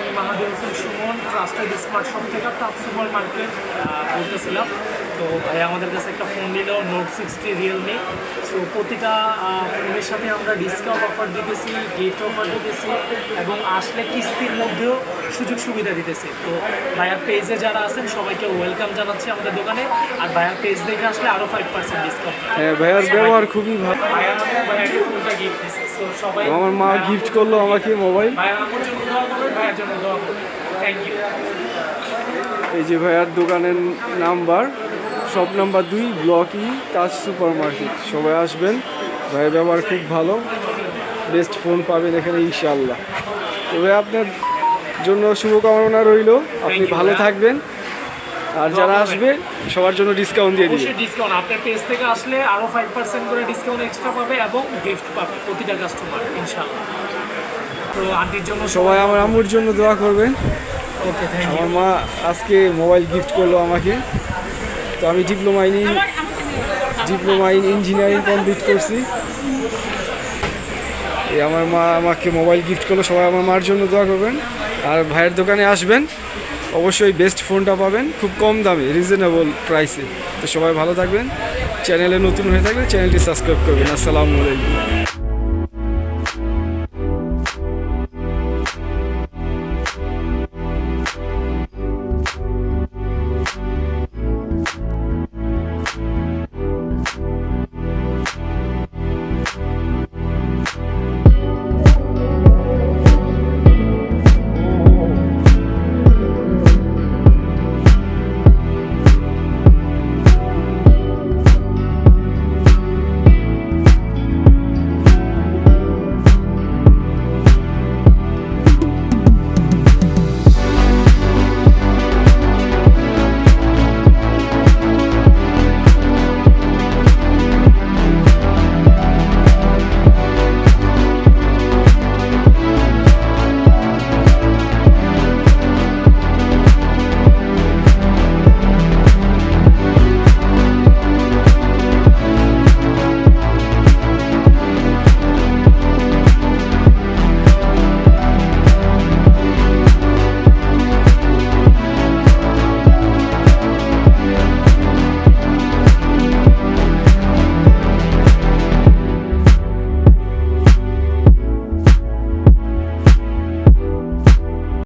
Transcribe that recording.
আমি Mahadi Hossain Sumon trusted smart shop থেকে top super market বলতেছিলাম। তো ভাই আমাদের কাছে একটা ফোন নিল নোট সিক্সটি রিয়েলমি সো প্রতিটা ফোনের সাথে আমরা ডিসকাউন্ট অফার দিতেছি গিফট অফার দিতেছি এবং আসলে কিস্তির মধ্যেও সুযোগ সুবিধা দিতেছি। তো ভাইয়ার পেজে যারা আছেন সবাইকে ওয়েলকাম জানাচ্ছি আমাদের দোকানে। আর ভাইয়ার পেজ দেখে আসলে আরও ফাইভ পার্সেন্ট ডিসকাউন্ট হ্যাঁ ভাইয়ার ব্যবহার খুবই ভালো। ভাইয়া ভাইয়াকে ফোনটা গিফট দিচ্ছে সো সবাই আমার মা গিফট করল আমাকে মোবাইল ভাইয়া আমার জন্য ভাইয়ার জন্য দোয়া করবেন থ্যাংক ইউ এই যে ভাইয়ার দোকানের নাম্বার শপ নাম্বার দুই block E Taj super market সবাই আসবেন ভাইয়ের ব্যবহার খুব ভালো বেস্ট ফোন পাবেন এখানে ইনশাল্লাহ তবে আপনার জন্য শুভকামনা রইল আপনি ভালো থাকবেন আর যারা আসবে সবার জন্য ডিসকাউন্ট দিয়ে দিবে ডিসকাউন্ট আপনার পেজ থেকে আসলে আরও ফাইভ পার্সেন্ট করে ডিসকাউন্ট এক্সট্রা পাবে এবং গিফট পাবে প্রতিটা কাস্টমার ইনশাল্লাহ তো আন্টির জন্য সবাই আমার আম্মুর জন্য দোয়া করবেন। ওকে থ্যাংক ইউ আমার মা আজকে মোবাইল গিফট করল আমাকে। তো আমি diploma in diploma in engineering complete করছি। এই আমার মা আমাকে মোবাইল গিফট করল সবাই আমার মার জন্য দোয়া করবেন। আর ভাইয়ের দোকানে আসবেন অবশ্যই বেস্ট ফোনটা পাবেন খুব কম দামে রিজনেবল প্রাইসে তো সবাই ভালো থাকবেন। চ্যানেলে নতুন হয়ে থাকলে চ্যানেলটি সাবস্ক্রাইব করবেন। আসসালামু আলাইকুম।